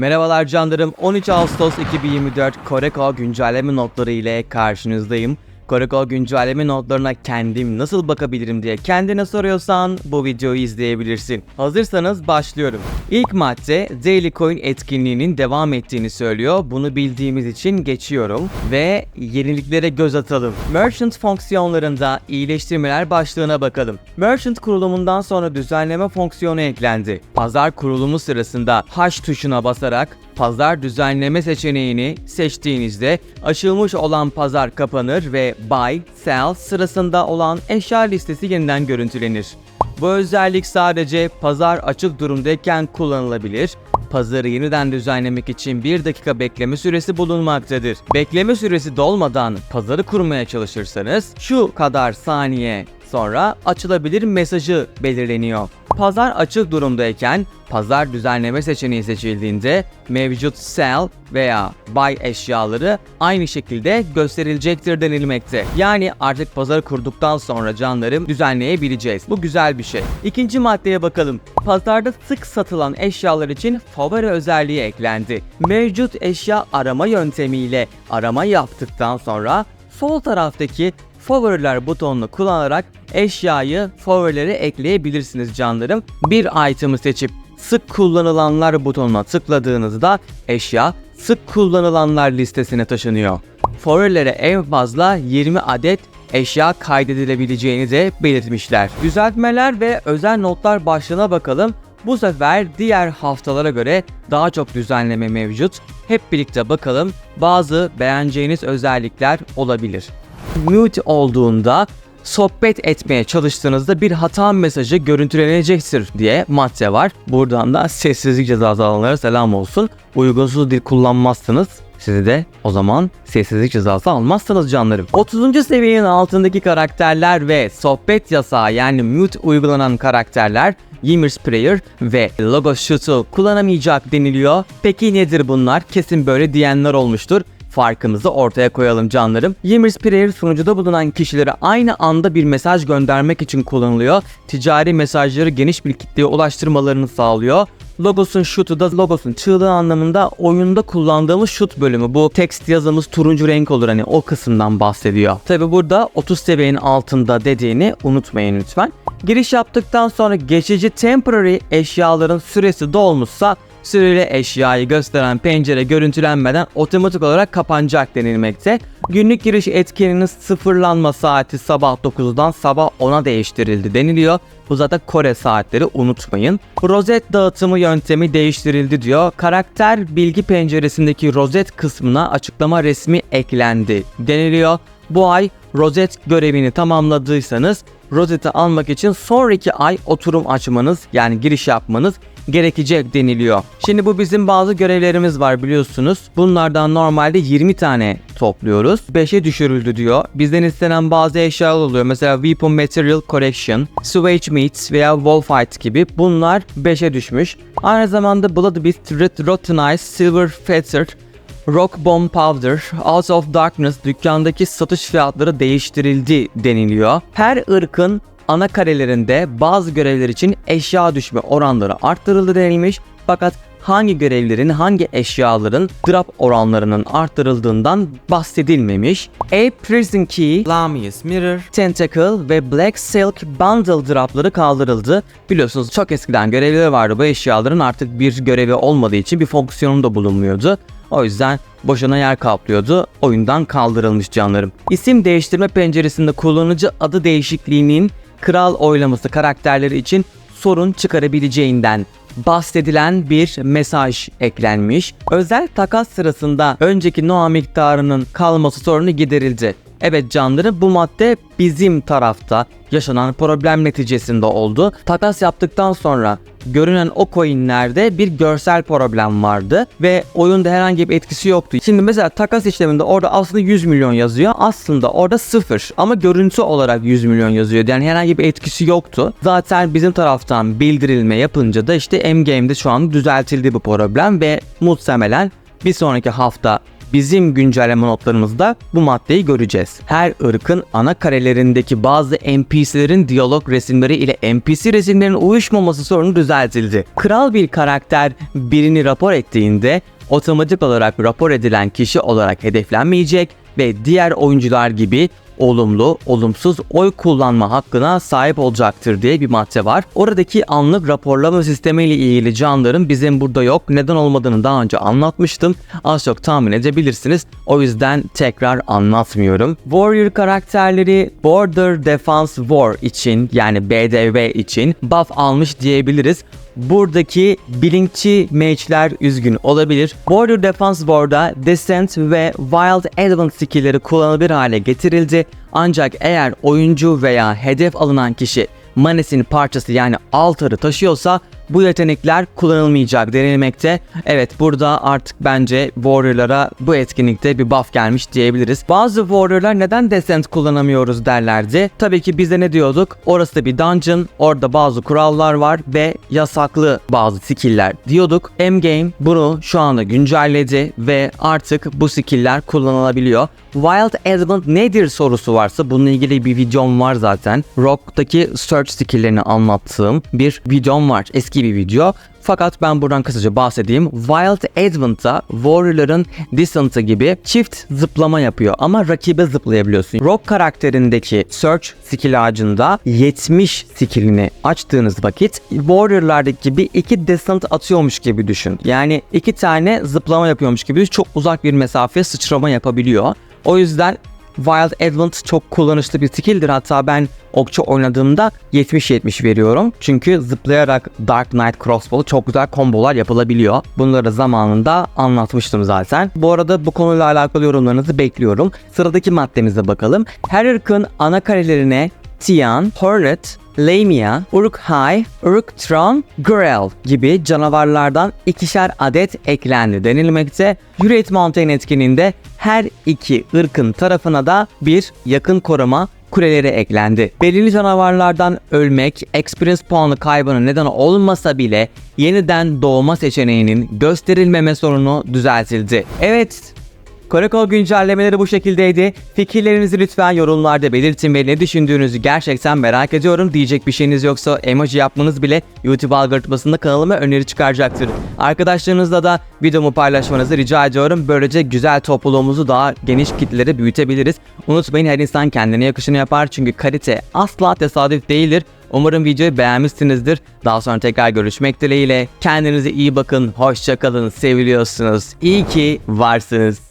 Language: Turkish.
Merhabalar canlarım. 13 Ağustos 2024 Koreko güncelleme notları ile karşınızdayım. Koreko güncelleme notlarına kendim nasıl bakabilirim diye kendine soruyorsan bu videoyu izleyebilirsin. Hazırsanız başlıyorum. İlk madde Daily Coin etkinliğinin devam ettiğini söylüyor. Bunu bildiğimiz için geçiyorum ve yeniliklere göz atalım. Merchant fonksiyonlarında iyileştirmeler başlığına bakalım. Merchant kurulumundan sonra düzenleme fonksiyonu eklendi. Pazar kurulumu sırasında H tuşuna basarak pazar düzenleme seçeneğini seçtiğinizde açılmış olan pazar kapanır ve buy, sell sırasında olan eşya listesi yeniden görüntülenir. Bu özellik sadece pazar açık durumdayken kullanılabilir. Pazarı yeniden düzenlemek için 1 dakika bekleme süresi bulunmaktadır. Bekleme süresi dolmadan pazarı kurmaya çalışırsanız şu kadar saniye sonra açılabilir mesajı belirleniyor. Pazar açık durumdayken pazar düzenleme seçeneği seçildiğinde mevcut sell veya buy eşyaları aynı şekilde gösterilecektir denilmekte. Yani artık pazarı kurduktan sonra canlarım düzenleyebileceğiz. Bu güzel bir şey. İkinci maddeye bakalım. Pazarda sık satılan eşyalar için favori özelliği eklendi. Mevcut eşya arama yöntemiyle arama yaptıktan sonra sol taraftaki favoriler butonunu kullanarak eşyayı favorilere ekleyebilirsiniz canlarım. Bir item'ı seçip sık kullanılanlar butonuna tıkladığınızda eşya sık kullanılanlar listesine taşınıyor. Favorilere en fazla 20 adet eşya kaydedilebileceğini de belirtmişler. Düzeltmeler ve özel notlar başlığına bakalım. Bu sefer diğer haftalara göre daha çok düzenleme mevcut. Hep birlikte bakalım. Bazı beğeneceğiniz özellikler olabilir mute olduğunda sohbet etmeye çalıştığınızda bir hata mesajı görüntülenecektir diye madde var. Buradan da sessizlik cezası alanlara selam olsun. Uygunsuz dil kullanmazsınız. Sizi de o zaman sessizlik cezası almazsınız canlarım. 30. seviyenin altındaki karakterler ve sohbet yasağı yani mute uygulanan karakterler Ymir Sprayer ve Logo Shoot'u kullanamayacak deniliyor. Peki nedir bunlar? Kesin böyle diyenler olmuştur farkımızı ortaya koyalım canlarım. Ymir Sprayer sunucuda bulunan kişilere aynı anda bir mesaj göndermek için kullanılıyor. Ticari mesajları geniş bir kitleye ulaştırmalarını sağlıyor. Logos'un shoot'u da Logos'un çığlığı anlamında oyunda kullandığımız shoot bölümü. Bu text yazımız turuncu renk olur hani o kısımdan bahsediyor. Tabi burada 30 seviyenin altında dediğini unutmayın lütfen. Giriş yaptıktan sonra geçici temporary eşyaların süresi dolmuşsa süreli eşyayı gösteren pencere görüntülenmeden otomatik olarak kapanacak denilmekte. Günlük giriş etkinliğinin sıfırlanma saati sabah 9'dan sabah 10'a değiştirildi deniliyor. Bu zaten Kore saatleri unutmayın. Rozet dağıtımı yöntemi değiştirildi diyor. Karakter bilgi penceresindeki rozet kısmına açıklama resmi eklendi deniliyor. Bu ay rozet görevini tamamladıysanız rozeti almak için sonraki ay oturum açmanız yani giriş yapmanız gerekecek deniliyor. Şimdi bu bizim bazı görevlerimiz var biliyorsunuz. Bunlardan normalde 20 tane topluyoruz. 5'e düşürüldü diyor. Bizden istenen bazı eşyalar oluyor. Mesela Weapon Material Correction, Swage Meat veya Wolfight gibi. Bunlar 5'e düşmüş. Aynı zamanda Blood Beast, Red Rotten Eyes, Silver Feather, Rock Bomb Powder, Out of Darkness dükkandaki satış fiyatları değiştirildi deniliyor. Her ırkın ana karelerinde bazı görevler için eşya düşme oranları arttırıldı denilmiş. Fakat hangi görevlerin, hangi eşyaların drop oranlarının arttırıldığından bahsedilmemiş. A Prison Key, Lamius Mirror, Tentacle ve Black Silk Bundle dropları kaldırıldı. Biliyorsunuz çok eskiden görevleri vardı. Bu eşyaların artık bir görevi olmadığı için bir fonksiyonu da bulunmuyordu. O yüzden boşuna yer kaplıyordu. Oyundan kaldırılmış canlarım. İsim değiştirme penceresinde kullanıcı adı değişikliğinin kral oylaması karakterleri için sorun çıkarabileceğinden bahsedilen bir mesaj eklenmiş. Özel takas sırasında önceki Noah miktarının kalması sorunu giderildi. Evet canları bu madde bizim tarafta yaşanan problem neticesinde oldu. Takas yaptıktan sonra görünen o coinlerde bir görsel problem vardı ve oyunda herhangi bir etkisi yoktu. Şimdi mesela takas işleminde orada aslında 100 milyon yazıyor. Aslında orada 0 ama görüntü olarak 100 milyon yazıyor. Yani herhangi bir etkisi yoktu. Zaten bizim taraftan bildirilme yapınca da işte M-Game'de şu an düzeltildi bu problem ve muhtemelen bir sonraki hafta bizim güncelleme notlarımızda bu maddeyi göreceğiz. Her ırkın ana karelerindeki bazı NPC'lerin diyalog resimleri ile NPC resimlerin uyuşmaması sorunu düzeltildi. Kral bir karakter birini rapor ettiğinde otomatik olarak rapor edilen kişi olarak hedeflenmeyecek ve diğer oyuncular gibi olumlu, olumsuz oy kullanma hakkına sahip olacaktır diye bir madde var. Oradaki anlık raporlama sistemi ile ilgili canların bizim burada yok. Neden olmadığını daha önce anlatmıştım. Az çok tahmin edebilirsiniz. O yüzden tekrar anlatmıyorum. Warrior karakterleri Border Defense War için yani BDV için buff almış diyebiliriz. Buradaki bilinçli mage'ler üzgün olabilir. Border Defense War'da Descent ve Wild Advent skill'leri kullanılabilir hale getirildi. Ancak eğer oyuncu veya hedef alınan kişi Manes'in parçası yani altarı taşıyorsa bu yetenekler kullanılmayacak denilmekte. Evet burada artık bence Warrior'lara bu etkinlikte bir buff gelmiş diyebiliriz. Bazı Warrior'lar neden Descent kullanamıyoruz derlerdi. Tabii ki biz de ne diyorduk? Orası da bir dungeon, orada bazı kurallar var ve yasaklı bazı skill'ler diyorduk. M-Game bunu şu anda güncelledi ve artık bu skill'ler kullanılabiliyor. Wild Advent nedir sorusu varsa bununla ilgili bir videom var zaten. Rock'taki search skill'lerini anlattığım bir videom var. Eski bir video. Fakat ben buradan kısaca bahsedeyim. Wild Advent'ta Warrior'ların Descent'ı gibi çift zıplama yapıyor ama rakibe zıplayabiliyorsun. Rock karakterindeki Search skill ağacında 70 skillini açtığınız vakit Warrior'lardaki gibi iki Descent atıyormuş gibi düşün. Yani iki tane zıplama yapıyormuş gibi çok uzak bir mesafeye sıçrama yapabiliyor. O yüzden Wild Advent çok kullanışlı bir skill'dir. Hatta ben okçu oynadığımda 70-70 veriyorum. Çünkü zıplayarak Dark Knight Crossbow'u çok güzel kombolar yapılabiliyor. Bunları zamanında anlatmıştım zaten. Bu arada bu konuyla alakalı yorumlarınızı bekliyorum. Sıradaki maddemize bakalım. Her ırkın ana karelerine Tian, Hornet, Lamia, Uruk-hai, Uruk-tron, Grell gibi canavarlardan ikişer adet eklendi denilmekte. Great Mountain etkinliğinde her iki ırkın tarafına da bir yakın koruma kuleleri eklendi. Belirli canavarlardan ölmek, experience puanı kaybına neden olmasa bile yeniden doğma seçeneğinin gösterilmeme sorunu düzeltildi. Evet, Korekol güncellemeleri bu şekildeydi. Fikirlerinizi lütfen yorumlarda belirtin ve ne düşündüğünüzü gerçekten merak ediyorum. Diyecek bir şeyiniz yoksa emoji yapmanız bile YouTube algoritmasında kanalıma öneri çıkaracaktır. Arkadaşlarınızla da videomu paylaşmanızı rica ediyorum. Böylece güzel topluluğumuzu daha geniş kitlelere büyütebiliriz. Unutmayın her insan kendine yakışını yapar çünkü kalite asla tesadüf değildir. Umarım videoyu beğenmişsinizdir. Daha sonra tekrar görüşmek dileğiyle. Kendinize iyi bakın. Hoşçakalın. Seviliyorsunuz. İyi ki varsınız.